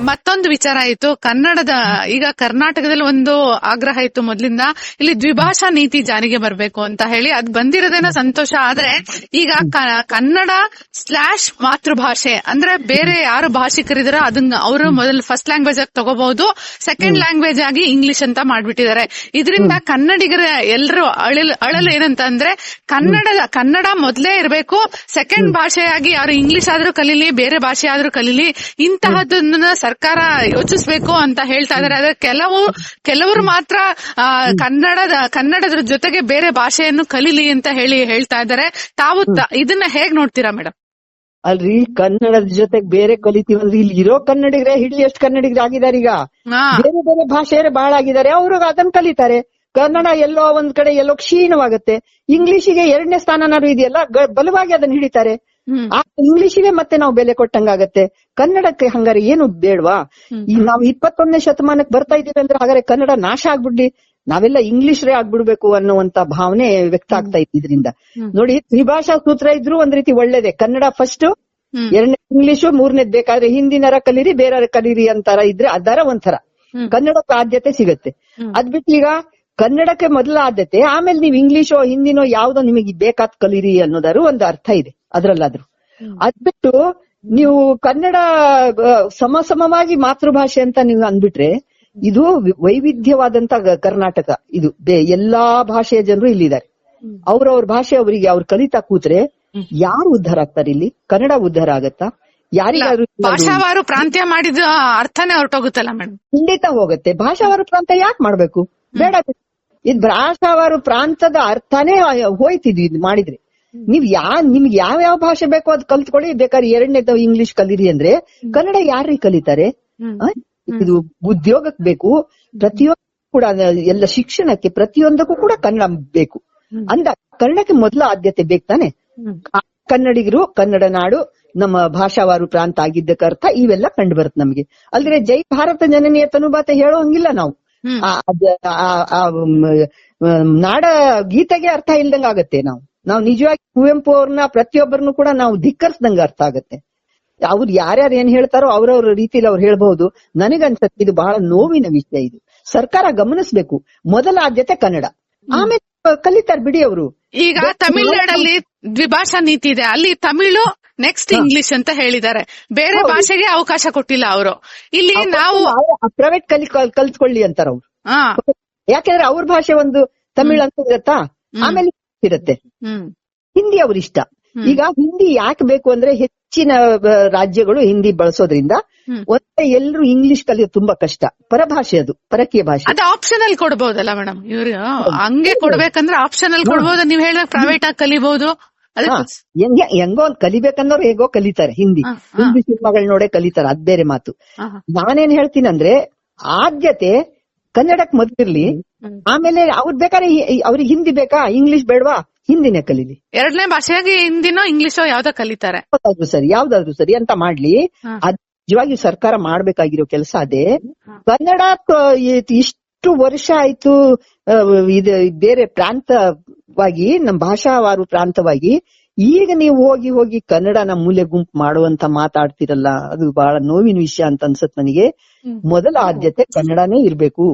ಮತ್ತೊಂದು ವಿಚಾರ ಆಯ್ತು. ಕನ್ನಡದ ಈಗ ಕರ್ನಾಟಕದಲ್ಲಿ ಒಂದು ಆಗ್ರಹ ಇತ್ತು ಮೊದ್ಲಿಂದ. ಇಲ್ಲಿ ದ್ವಿಭಾಷಾ ನೀತಿ ಜಾರಿಗೆ ಬರಬೇಕು ಅಂತ ಹೇಳಿ. ಅದ್ ಬಂದಿರೋದೇನೋ ಸಂತೋಷ. ಆದ್ರೆ ಈಗ ಕನ್ನಡ ಸ್ಲಾಶ್ ಮಾತೃಭಾಷೆ ಅಂದ್ರೆ ಬೇರೆ ಯಾರು ಭಾಷಿಕರಿದಾರೋ ಅದನ್ನ ಅವರು ಮೊದಲು ಫಸ್ಟ್ ಲ್ಯಾಂಗ್ವೇಜ್ ಆಗಿ ತಗೋಬಹುದು. ಸೆಕೆಂಡ್ ಲ್ಯಾಂಗ್ವೇಜ್ ಆಗಿ ಇಂಗ್ಲಿಷ್ ಅಂತ ಮಾಡ್ಬಿಟ್ಟಿದ್ದಾರೆ. ಇದರಿಂದ ಕನ್ನಡಿಗರ ಎಲ್ಲರೂ ಅಳಲ್ ಅಳಲು ಏನಂತ ಅಂದ್ರೆ ಕನ್ನಡದ ಕನ್ನಡ ಮೊದಲೇ ಇರಬೇಕು. ಸೆಕೆಂಡ್ ಭಾಷೆಯಾಗಿ ಯಾರು ಇಂಗ್ಲಿಷ್ ಆದ್ರೂ ಕಲೀಲಿ ಬೇರೆ ಭಾಷೆ ಆದ್ರೂ ಕಲೀಲಿ ಇಂತಹದನ್ನ ಸರ್ಕಾರ ಯೋಚಿಸ್ಬೇಕು ಅಂತ ಹೇಳ್ತಾ ಇದಾರೆ ಆದ್ರೆ ಕೆಲವು ಕೆಲವರು ಮಾತ್ರ ಕನ್ನಡದ ಕನ್ನಡದ ಜೊತೆಗೆ ಬೇರೆ ಭಾಷೆಯನ್ನು ಕಲೀಲಿ ಅಂತ ಹೇಳಿ ಹೇಳ್ತಾ ಇದ್ದಾರೆ. ತಾವು ಇದನ್ನ ಹೇಗ್ ನೋಡ್ತೀರಾ ಮೇಡಮ್ ಅಲ್ರಿ ಕನ್ನಡದ ಜೊತೆಗೆ ಬೇರೆ ಕಲಿತೀವಲ್ರಿ. ಇಲ್ಲಿ ಇರೋ ಕನ್ನಡಿಗರೇ ಹಿಡ್ಲಿ ಎಷ್ಟು ಕನ್ನಡಿಗರು ಆಗಿದ್ದಾರೆ ಈಗ. ಬೇರೆ ಬೇರೆ ಭಾಷೆಯರೇ ಬಹಳ ಆಗಿದ್ದಾರೆ. ಅವರು ಅದನ್ನ ಕಲಿತಾರೆ. ಕನ್ನಡ ಎಲ್ಲೋ ಒಂದ್ ಕಡೆ ಎಲ್ಲೋ ಕ್ಷೀಣವಾಗುತ್ತೆ. ಇಂಗ್ಲಿಷಿಗೆ ಎರಡನೇ ಸ್ಥಾನನಾದ್ರು ಇದೆಯಲ್ಲ ಬಲವಾಗಿ ಅದನ್ನ ಹಿಡಿತಾರೆ. ಆ ಇಂಗ್ಲಿಷಿಗೆ ಮತ್ತೆ ನಾವು ಬೆಲೆ ಕೊಟ್ಟಂಗಾಗತ್ತೆ. ಕನ್ನಡಕ್ಕೆ ಹಂಗಾರೆ ಏನು ಬೇಡ್ವಾ? ಈ ನಾವು ಇಪ್ಪತ್ತೊಂದನೇ ಶತಮಾನಕ್ಕೆ ಬರ್ತಾ ಇದೀವಿ ಅಂದ್ರೆ ಹಾಗಾದ್ರೆ ಕನ್ನಡ ನಾಶ ಆಗ್ಬಿಡ್ಲಿ. ನಾವೆಲ್ಲ ಇಂಗ್ಲಿಷರೇ ಆಗ್ಬಿಡ್ಬೇಕು ಅನ್ನುವಂತ ಭಾವನೆ ವ್ಯಕ್ತ ಆಗ್ತಾ ಇತ್ತು ಇದರಿಂದ ನೋಡಿ ತ್ರಿಭಾಷಾ ಸೂತ್ರ ಇದ್ರು ಒಂದ್ ರೀತಿ ಒಳ್ಳೇದೇ. ಕನ್ನಡ ಫಸ್ಟ್ ಎರಡನೇ ಇಂಗ್ಲಿಷು ಮೂರನೇದ್ ಬೇಕಾದ್ರೆ ಹಿಂದಿನರ ಕಲೀರಿ ಬೇರೆ ಕಲೀರಿ ಅಂತಾರ ಇದ್ರೆ ಅದರ ಒಂಥರ. ಕನ್ನಡಕ್ಕೆ ಆದ್ಯತೆ ಸಿಗತ್ತೆ. ಅದ್ ಬಿಟ್ಟು ಈಗ ಕನ್ನಡಕ್ಕೆ ಮೊದಲ ಆದ್ಯತೆ. ಆಮೇಲೆ ನೀವು ಇಂಗ್ಲಿಷೋ ಹಿಂದಿನೋ ಯಾವ್ದೋ ನಿಮಗೆ ಬೇಕಾದ್ ಕಲೀರಿ ಅನ್ನೋದಾರು ಒಂದು ಅರ್ಥ ಇದೆ. ಅದ್ರಲ್ಲಾದ್ರು. ಅದ್ ಬಿಟ್ಟು ನೀವು ಕನ್ನಡ ಸಮಸಮವಾಗಿ ಸಮ ಸಮವಾಗಿ ಮಾತೃಭಾಷೆ ಅಂತ ನೀವು ಅಂದ್ಬಿಟ್ರೆ ಇದು ವೈವಿಧ್ಯವಾದಂತ ಕರ್ನಾಟಕ ಇದು. ಎಲ್ಲಾ ಭಾಷೆಯ ಜನರು ಇಲ್ಲಿದ್ದಾರೆ. ಅವ್ರವ್ರ ಭಾಷೆ ಅವರಿಗೆ ಅವ್ರು ಕಲಿತಾ ಕೂತ್ರೆ ಯಾರು ಉದ್ಧಾರ ಆಗ್ತಾರೆ ಇಲ್ಲಿ? ಕನ್ನಡ ಉದ್ಧಾರ ಆಗತ್ತಾ? ಯಾರಿಗಾದ್ರು ಭಾಷಾವಾರು ಪ್ರಾಂತ್ಯ ಮಾಡಿದ ಅರ್ಥನೇ ಹೊರಟೋಗುತ್ತಲ್ಲ ಮೇಡಮ್ ಖಂಡಿತ ಹೋಗುತ್ತೆ. ಭಾಷಾವಾರು ಪ್ರಾಂತ ಯಾಕೆ ಮಾಡ್ಬೇಕು? ಬೇಡ. ಇದು ಇದ್ ಭಾಷಾವಾರು ಪ್ರಾಂತದ ಅರ್ಥನೇ ಹೋಯ್ತಿದ್ವಿ ಇದು ಮಾಡಿದ್ರೆ. ನೀವ್ ಯಾ ನಿಮ್ಗೆ ಯಾವ ಯಾವ ಭಾಷೆ ಬೇಕೋ ಅದ್ ಕಲ್ತ್ಕೊಳ್ಳಿ. ಬೇಕಾದ್ರೆ ಎರಡನೇ ಇಂಗ್ಲಿಷ್ ಕಲೀರಿ ಅಂದ್ರೆ ಕನ್ನಡ ಯಾರಿಗೆ ಕಲಿತಾರೆ? ಇದು ಉದ್ಯೋಗಕ್ಕೆ ಬೇಕು. ಪ್ರತಿಯೊಂದು ಕೂಡ ಎಲ್ಲ ಶಿಕ್ಷಣಕ್ಕೆ ಪ್ರತಿಯೊಂದಕ್ಕೂ ಕೂಡ ಕನ್ನಡ ಬೇಕು. ಅಂದ ಕನ್ನಡಕ್ಕೆ ಮೊದಲ ಆದ್ಯತೆ ಬೇಕು ತಾನೆ? ಆ ಕನ್ನಡಿಗರು ಕನ್ನಡ ನಾಡು ನಮ್ಮ ಭಾಷಾವಾರು ಪ್ರಾಂತ ಆಗಿದ್ದಕ್ಕೆ ಅರ್ಥ ಇವೆಲ್ಲ ಕಂಡು ಬರುತ್ತೆ ನಮ್ಗೆ. ಅಲ್ದ್ರೆ ಜೈ ಭಾರತ ಜನನೀಯ ತನುಭಾತ ಹೇಳೋ ಹಂಗಿಲ್ಲ ನಾವು. ನಾಡ ಗೀತೆಗೆ ಅರ್ಥ ಇಲ್ದಂಗ ಆಗತ್ತೆ ನಾವು. ನಾವು ನಿಜವಾಗಿ ಕುವೆಂಪು ಅವ್ರನ್ನ ಪ್ರತಿಯೊಬ್ಬರನ್ನು ಕೂಡ ನಾವು ಧಿಕ್ಕರಿಸ್ದಂಗೆ ಅರ್ಥ ಆಗುತ್ತೆ. ಅವ್ರು ಯಾರ್ಯಾರು ಏನ್ ಹೇಳ್ತಾರೋ ಅವ್ರವ್ರ ರೀತಿಲಿ ಅವ್ರು ಹೇಳ್ಬಹುದು. ನನಗನ್ಸತ್ತೆ ಇದು ಬಹಳ ನೋವಿನ ವಿಷಯ ಇದು. ಸರ್ಕಾರ ಗಮನಿಸ್ಬೇಕು. ಮೊದಲ ಆದ್ಯತೆ ಕನ್ನಡ. ಆಮೇಲೆ ಕಲಿತಾರ ಬಿಡಿ ಅವರು. ಈಗ ತಮಿಳ್ನಾಡಲ್ಲಿ ದ್ವಿಭಾಷಾ ನೀತಿ ಇದೆ. ಅಲ್ಲಿ ತಮಿಳು ನೆಕ್ಸ್ಟ್ ಇಂಗ್ಲಿಷ್ ಅಂತ ಹೇಳಿದ್ದಾರೆ. ಬೇರೆ ಭಾಷೆಗೆ ಅವಕಾಶ ಕೊಟ್ಟಿಲ್ಲ ಅವರು. ಇಲ್ಲಿ ನಾವು ಪ್ರೈವೇಟ್ ಕಲಿ ಕಲ್- ಕಲ್ತ್ಕೊಳ್ಳಿ ಅಂತಾರ ಅವ್ರು. ಯಾಕಂದ್ರೆ ಅವ್ರ ಭಾಷೆ ಒಂದು ತಮಿಳ್ ಅಂತ ಇರತ್ತಾ ಆಮೇಲೆ ಇರತ್ತೆ ಹ್ಮ್. ಹಿಂದಿ ಅವ್ರ ಇಷ್ಟ. ಈಗ ಹಿಂದಿ ಯಾಕೆ ಬೇಕು ಅಂದ್ರೆ ಹೆಚ್ಚಿನ ರಾಜ್ಯಗಳು ಹಿಂದಿ ಬಳಸೋದ್ರಿಂದ. ಒಂದೇ ಎಲ್ರು ಇಂಗ್ಲಿಷ್ ಕಲಿಯೋದು ತುಂಬಾ ಕಷ್ಟ. ಪರಭಾಷೆ ಅದು ಪರಕೀಯ ಭಾಷೆ. ಅದು ಆಪ್ಷನಲ್ ಕೊಡ್ಬೋದಲ್ಲ ಮೇಡಮ್ ಇವ್ರು ಹಂಗೆ ಕೊಡ್ಬೇಕಂದ್ರೆ ಆಪ್ಷನಲ್ ಕೊಡ್ಬೋದು ನೀವ್ ಹೇಳಿದಾಗ ಪ್ರೈವೇಟ್ ಆಗಿ ಕಲಿಬಹುದು ಹೆಂಗೆ ಕಲಿಬೇಕನ್ನೋರು ಹೇಗೋ ಕಲಿತಾರೆ ಹಿಂದಿ. ಹಿಂದಿ ಸಿನಿಮಾಗಳು ನೋಡೇ ಕಲಿತಾರೆ ಅದ್ ಬೇರೆ ಮಾತು. ನಾನೇನ್ ಹೇಳ್ತೀನಿ ಅಂದ್ರೆ ಆದ್ಯತೆ ಕನ್ನಡಕ್ ಮೊದ್ಲಿರ್ಲಿ. ಆಮೇಲೆ ಅವ್ರ್ ಬೇಕಾದ್ರೆ ಅವ್ರಿಗೆ ಹಿಂದಿ ಬೇಕಾ ಇಂಗ್ಲಿಷ್ ಬೇಡವಾ ಹಿಂದಿನೇ ಕಲೀಲಿ. ಎರಡನೇ ಭಾಷೆಯಾಗಿ ಹಿಂದಿನೋ ಇಂಗ್ಲಿಷೋ ಯಾವ್ದೋ ಕಲಿತಾರೆ. ಯಾವ್ದಾದ್ರು ಸರಿ ಯಾವ್ದಾದ್ರು ಸರಿ ಅಂತ ಮಾಡ್ಲಿ. ಅದ್ ನಿಜವಾಗಿ ಸರ್ಕಾರ ಮಾಡ್ಬೇಕಾಗಿರೋ ಕೆಲಸ ಅದೇ. ಕನ್ನಡ ಇಷ್ಟು ವರ್ಷ ಆಯ್ತು ಇದು ಬೇರೆ ಪ್ರಾಂತವಾಗಿ ನಮ್ ಭಾಷಾವಾರು ಪ್ರಾಂತವಾಗಿ ಈಗ ನೀವು ಹೋಗಿ ಹೋಗಿ ಕನ್ನಡನ ಮೂಲೆ ಗುಂಪು ಮಾಡುವಂತ ಮಾತಾಡ್ತಿರಲ್ಲ ಅದು ಬಹಳ ನೋವಿನ ವಿಷಯ ಅಂತ ಅನ್ಸತ್ ನನಗೆ. ಮೊದಲ ಆದ್ಯತೆ ಕನ್ನಡನೇ ಇರ್ಬೇಕು.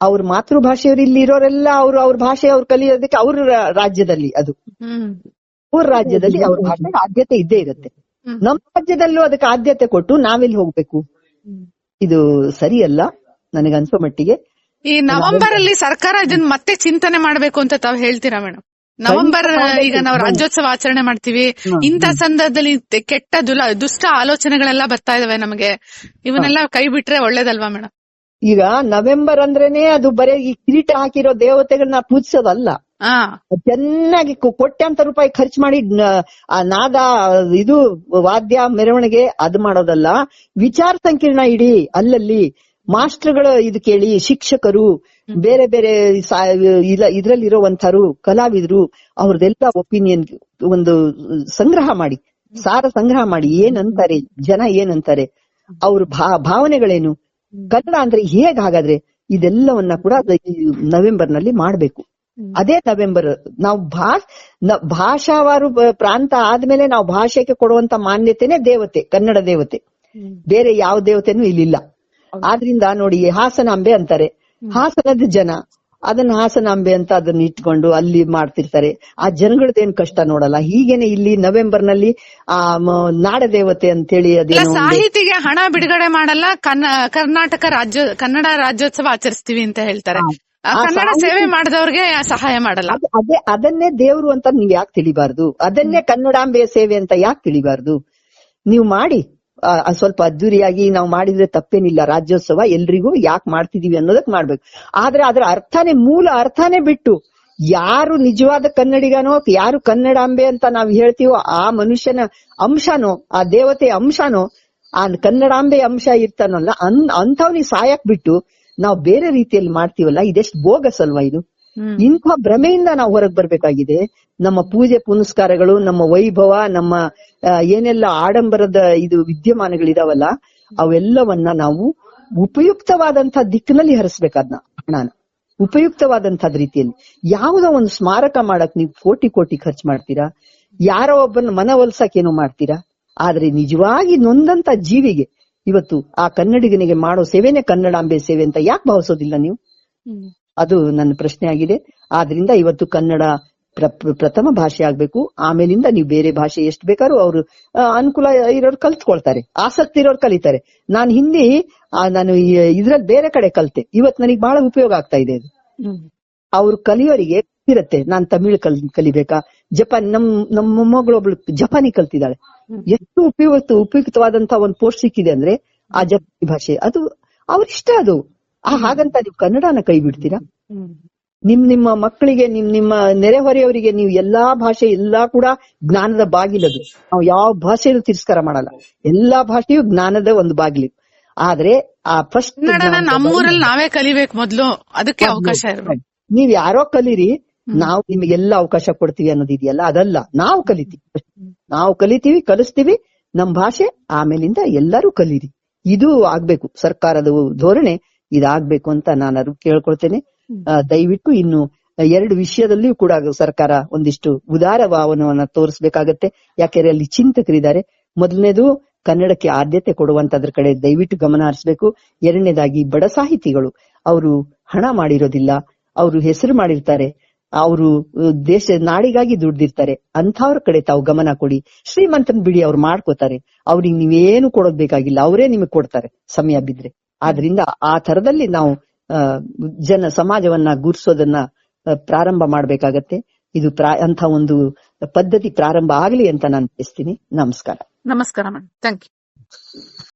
ಅವ್ರ ಮಾತೃಭಾಷೆಯವ್ರು ಇಲ್ಲಿ ಇರೋರೆಲ್ಲ ಅವ್ರು ಅವ್ರ ಭಾಷೆ ಅವ್ರು ಕಲಿಯೋದಕ್ಕೆ ಅವ್ರ ರಾಜ್ಯದಲ್ಲಿ ಅದು. ಅವ್ರ ರಾಜ್ಯದಲ್ಲಿ ಅವ್ರ ಭಾಷೆಗೆ ಆದ್ಯತೆ ಇದ್ದೇ ಇರುತ್ತೆ. ನಮ್ಮ ರಾಜ್ಯದಲ್ಲೂ ಅದಕ್ಕೆ ಆದ್ಯತೆ ಕೊಟ್ಟು ನಾವೆಲ್ಲಿ ಹೋಗ್ಬೇಕು? ಇದು ಸರಿಯಲ್ಲ ನನಗನ್ಸೋ ಮಟ್ಟಿಗೆ. ಈ ನವೆಂಬರ್ ಅಲ್ಲಿ ಸರ್ಕಾರ ಇದನ್ನ ಮತ್ತೆ ಚಿಂತನೆ ಮಾಡ್ಬೇಕು ಅಂತ ತಾವ್ ಹೇಳ್ತೀರಾ ಮೇಡಮ್? ನವೆಂಬರ್ ಈಗ ನಾವು ರಾಜ್ಯೋತ್ಸವ ಆಚರಣೆ ಮಾಡ್ತೀವಿ. ಇಂತ ಸಂದರ್ಭದಲ್ಲಿ ಕೆಟ್ಟ ದುಲ ದುಷ್ಟ ಆಲೋಚನೆಗಳೆಲ್ಲ ಬರ್ತಾ ಇದಾವೆ ನಮಗೆ. ಇವನ್ನೆಲ್ಲ ಕೈ ಬಿಟ್ರೆ ಒಳ್ಳೇದಲ್ವಾ ಮೇಡಮ್? ಈಗ ನವೆಂಬರ್ ಅಂದ್ರೇನೆ ಅದು ಬರೀ ಈ ಕಿರೀಟ ಹಾಕಿರೋ ದೇವತೆಗಳನ್ನ ಪೂಜಿಸೋದಲ್ಲ. ಚೆನ್ನಾಗಿ ಕೋಟ್ಯಾಂತರ ರೂಪಾಯಿ ಖರ್ಚು ಮಾಡಿ ಆ ನಾದ ಇದು ವಾದ್ಯ ಮೆರವಣಿಗೆ ಅದ್ ಮಾಡೋದಲ್ಲ. ವಿಚಾರ ಸಂಕಿರಣ ಇಡಿ ಅಲ್ಲಲ್ಲಿ ಮಾಸ್ಟರ್ಗಳು ಇದು ಕೇಳಿ ಶಿಕ್ಷಕರು ಬೇರೆ ಬೇರೆ ಇದ್ರಲ್ಲಿರುವಂತರು ಕಲಾವಿದರು ಅವ್ರದೆಲ್ಲ ಒಪಿನಿಯನ್ ಒಂದು ಸಂಗ್ರಹ ಮಾಡಿ ಸಾರ ಸಂಗ್ರಹ ಮಾಡಿ ಏನಂತಾರೆ ಜನ ಏನಂತಾರೆ ಅವ್ರ ಭಾ ಭಾವನೆಗಳೇನು? ಕನ್ನಡ ಅಂದ್ರೆ ಹೇಗ್ ಹಾಗಾದ್ರೆ ಇದೆಲ್ಲವನ್ನ ಕೂಡ ನವೆಂಬರ್ನಲ್ಲಿ ಮಾಡ್ಬೇಕು. ಅದೇ ನವೆಂಬರ್ ನಾವು ಭಾ ಭಾಷಾವಾರು ಪ್ರಾಂತ ಆದ್ಮೇಲೆ ನಾವು ಭಾಷೆಗೆ ಕೊಡುವಂತ ಮಾನ್ಯತೆನೆ ದೇವತೆ ಕನ್ನಡ ದೇವತೆ. ಬೇರೆ ಯಾವ ದೇವತೆನೂ ಇಲ್ಲಿಲ್ಲ. ಆದ್ರಿಂದ ನೋಡಿ ಹಾಸನ ಅಂಬೆ ಅಂತಾರೆ ಹಾಸನದ ಜನ ಅದನ್ನ ಹಾಸನಾಂಬೆ ಅಂತ ಅದನ್ನ ಇಟ್ಕೊಂಡು ಅಲ್ಲಿ ಮಾಡ್ತಿರ್ತಾರೆ. ಆ ಜನಗಳದ್ದೇನ್ ಕಷ್ಟ ನೋಡಲ್ಲ. ಹೀಗೇನೆ ಇಲ್ಲಿ ನವೆಂಬರ್ನಲ್ಲಿ ಆ ಮ- ನಾಡ ದೇವತೆ ಅಂತೇಳಿ ಅದೇನು ಸಾಹಿತಿಗೆ ಹಣ ಬಿಡುಗಡೆ ಮಾಡಲ್ಲ ಕರ್ನಾಟಕ ರಾಜ್ಯ ಕನ್ನಡ ರಾಜ್ಯೋತ್ಸವ ಆಚರಿಸ್ತೀವಿ ಅಂತ ಹೇಳ್ತಾರೆ. ಕನ್ನಡ ಸೇವೆ ಮಾಡಿದವ್ರಿಗೆ ಸಹಾಯ ಮಾಡಲ್ಲ. ಅದೇ ಅದನ್ನೇ ದೇವ್ರು ಅಂತ ನೀವ್ ಯಾಕೆ ತಿಳಿಬಾರ್ದು. ಅದನ್ನೇ ಕನ್ನಡಾಂಬೆಯ ಸೇವೆ ಅಂತ ಯಾಕೆ ತಿಳಿಬಾರ್ದು? ನೀವು ಮಾಡಿ. ಸ್ವಲ್ಪ ಅದ್ದೂರಿಯಾಗಿ ನಾವು ಮಾಡಿದ್ರೆ ತಪ್ಪೇನಿಲ್ಲ. ರಾಜ್ಯೋತ್ಸವ ಎಲ್ರಿಗೂ ಯಾಕೆ ಮಾಡ್ತಿದೀವಿ ಅನ್ನೋದಕ್ ಮಾಡ್ಬೇಕು. ಆದ್ರೆ ಅದರ ಅರ್ಥನೇ, ಮೂಲ ಅರ್ಥನೇ ಬಿಟ್ಟು ಯಾರು ನಿಜವಾದ ಕನ್ನಡಿಗನೋ ಯಾರು ಕನ್ನಡಾಂಬೆ ಅಂತ ನಾವು ಹೇಳ್ತೀವೋ ಆ ಮನುಷ್ಯನ ಅಂಶನೋ, ಆ ದೇವತೆ ಅಂಶನೋ, ಆ ಕನ್ನಡಾಂಬೆ ಅಂಶ ಇರ್ತಾನಲ್ಲ, ಅನ್, ಅಂಥವ್ನಿಗೆ ಸಾಯಕ್ ಬಿಟ್ಟು ನಾವು ಬೇರೆ ರೀತಿಯಲ್ಲಿ ಮಾಡ್ತೀವಲ್ಲ, ಇದೆಷ್ಟು ಬೋಗಸ್ ಅಲ್ವಾ ಇದು? ಇಂಥ ಭ್ರಮೆಯಿಂದ ನಾವು ಹೊರಗೆ ಬರ್ಬೇಕಾಗಿದೆ. ನಮ್ಮ ಪೂಜೆ ಪುನಸ್ಕಾರಗಳು ನಮ್ಮ ವೈಭವ ನಮ್ಮ ಏನೆಲ್ಲ ಆಡಂಬರದ ಇದು ವಿದ್ಯಮಾನಗಳಿದಾವಲ್ಲ ಅವೆಲ್ಲವನ್ನ ನಾವು ಉಪಯುಕ್ತವಾದಂತಹ ದಿಕ್ಕಿನಲ್ಲಿ ಹರಿಸ್ಬೇಕಾದ್ನ ಹಣನ ಉಪಯುಕ್ತವಾದಂತಹ ರೀತಿಯಲ್ಲಿ. ಯಾವುದೋ ಒಂದು ಸ್ಮಾರಕ ಮಾಡಕ್ ನೀವು ಕೋಟಿ ಕೋಟಿ ಖರ್ಚು ಮಾಡ್ತೀರಾ? ಯಾರೋ ಒಬ್ಬನ ಮನವೊಲ್ಸಕ್ ಏನೋ ಮಾಡ್ತೀರಾ? ಆದ್ರೆ ನಿಜವಾಗಿ ನೊಂದಂತ ಜೀವಿಗೆ ಇವತ್ತು ಆ ಕನ್ನಡಿಗನಿಗೆ ಮಾಡೋ ಸೇವೆನೆ ಕನ್ನಡಾಂಬೆ ಸೇವೆ ಅಂತ ಯಾಕೆ ಭಾವಿಸೋದಿಲ್ಲ ನೀವು. ಅದು ನನ್ನ ಪ್ರಶ್ನೆ ಆಗಿದೆ ಆದ್ರಿಂದ ಇವತ್ತು ಕನ್ನಡ ಪ್ರ- ಪ್ರ- ಪ್ರಥಮ ಭಾಷೆ ಆಗ್ಬೇಕು. ಆಮೇಲಿಂದ ನೀವು ಬೇರೆ ಭಾಷೆ ಎಷ್ಟು ಬೇಕಾದ್ರೂ ಅವರು ಅನುಕೂಲ ಇರೋರು ಕಲ್ತ್ಕೊಳ್ತಾರೆ. ಆಸಕ್ತಿ ಇರೋರು ಕಲಿತಾರೆ. ನಾನು ಹಿಂದಿ ನಾನು ಇದ್ರಲ್ಲಿ ಬೇರೆ ಕಡೆ ಕಲ್ತೆ. ಇವತ್ತು ನನಗೆ ಬಹಳ ಉಪಯೋಗ ಆಗ್ತಾ ಇದೆ ಅದು. ಅವ್ರು ಕಲಿಯೋರಿಗೆ ಇರತ್ತೆ. ನಾನು ತಮಿಳ್ ಕಲ್ ಕಲಿಬೇಕಾ? ಜಪಾನ್ ನಮ್ ನಮ್ಮ ಮೊಮ್ಮಗಳೊಬ್ಳು ಜಪಾನಿ ಕಲ್ತಿದ್ದಾಳೆ. ಎಷ್ಟು ಉಪಯುಕ್ತ ಉಪಯುಕ್ತವಾದಂತ ಒಂದು ಪೋಸ್ಟ್ ಸಿಕ್ಕಿದೆ ಅಂದ್ರೆ ಆ ಜಪಾನಿ ಭಾಷೆ. ಅದು ಅವ್ರಿಷ್ಟ ಅದು. ಹಾಗಂತ ನೀವು ಕನ್ನಡನ ಕೈ ಬಿಡ್ತೀರಾ. ನಿಮ್ ನಿಮ್ಮ ಮಕ್ಕಳಿಗೆ ನಿಮ್ ನಿಮ್ಮ ನೆರೆಹೊರೆಯವರಿಗೆ ನೀವು ಎಲ್ಲಾ ಭಾಷೆ ಎಲ್ಲಾ ಕೂಡ ಜ್ಞಾನದ ಬಾಗಿಲದು. ನಾವು ಯಾವ ಭಾಷೆಯಲ್ಲೂ ತಿರಸ್ಕಾರ ಮಾಡಲ್ಲ. ಎಲ್ಲಾ ಭಾಷೆಯು ಜ್ಞಾನದ ಒಂದು ಬಾಗಿಲು. ಆದ್ರೆ ಆ ಫಸ್ಟ್ ನಮ್ಮೂರಲ್ಲಿ ನಾವೇ ಕಲಿಬೇಕು ಮೊದಲು. ಅದಕ್ಕೆ ಅವಕಾಶ ನೀವ್ ಯಾರೋ ಕಲೀರಿ ನಾವು ನಿಮಗೆಲ್ಲ ಅವಕಾಶ ಕೊಡ್ತೀವಿ ಅನ್ನೋದು ಇದೆಯಲ್ಲ? ಅದಲ್ಲ. ನಾವು ಕಲಿತೀವಿ. ನಾವು ಕಲಿತೀವಿ ಕಲಿಸ್ತೀವಿ. ನಮ್ ಭಾಷೆ ಆಮೇಲಿಂದ ಎಲ್ಲರೂ ಕಲೀರಿ. ಇದು ಆಗ್ಬೇಕು. ಸರ್ಕಾರದ ಧೋರಣೆ. ಇದಾಗ್ಬೇಕು ಅಂತ ನಾನು ಕೇಳ್ಕೊಳ್ತೇನೆ. ಆ, ದಯವಿಟ್ಟು ಇನ್ನು ಎರಡು ವಿಷಯದಲ್ಲಿಯೂ ಕೂಡ ಸರ್ಕಾರ ಒಂದಿಷ್ಟು ಉದಾರ ಭಾವನವನ್ನ ತೋರಿಸಬೇಕಾಗತ್ತೆ. ಯಾಕೆಂದ್ರೆ ಅಲ್ಲಿ ಚಿಂತಕರಿದ್ದಾರೆ. ಮೊದಲನೇದು ಕನ್ನಡಕ್ಕೆ ಆದ್ಯತೆ ಕೊಡುವಂತದ್ರ ಕಡೆ ದಯವಿಟ್ಟು ಗಮನ ಹರಿಸಬೇಕು. ಎರಡನೇದಾಗಿ ಬಡ ಸಾಹಿತಿಗಳು ಅವರು ಹಣ ಮಾಡಿರೋದಿಲ್ಲ ಅವರು ಹೆಸರು ಮಾಡಿರ್ತಾರೆ ಅವರು ದೇಶ ನಾಡಿಗಾಗಿ ದುಡ್ದಿರ್ತಾರೆ ಅಂಥವ್ರ ಕಡೆ ತಾವು ಗಮನ ಕೊಡಿ. ಶ್ರೀಮಂತನ್ ಬಿಡಿ ಅವ್ರು ಮಾಡ್ಕೋತಾರೆ. ಅವ್ರಿಗೆ ನೀವೇನು ಕೊಡೋದ್ ಬೇಕಾಗಿಲ್ಲ ಅವರೇ ನಿಮಗೆ ಕೊಡ್ತಾರೆ ಸಮಯ ಬಿದ್ರೆ. ಆದ್ರಿಂದ ಆ ತರದಲ್ಲಿ ನಾವು ಜನ ಸಮಾಜವನ್ನ ಗುರ್ಸೋದನ್ನ ಪ್ರಾರಂಭ ಮಾಡ್ಬೇಕಾಗತ್ತೆ. ಇದು ಅಂತ ಒಂದು ಪದ್ಧತಿ ಪ್ರಾರಂಭ ಆಗ್ಲಿ ಅಂತ ನಾನು ಬಯಸ್ತೀನಿ. ನಮಸ್ಕಾರ. ನಮಸ್ಕಾರ ಥ್ಯಾಂಕ್ ಯು.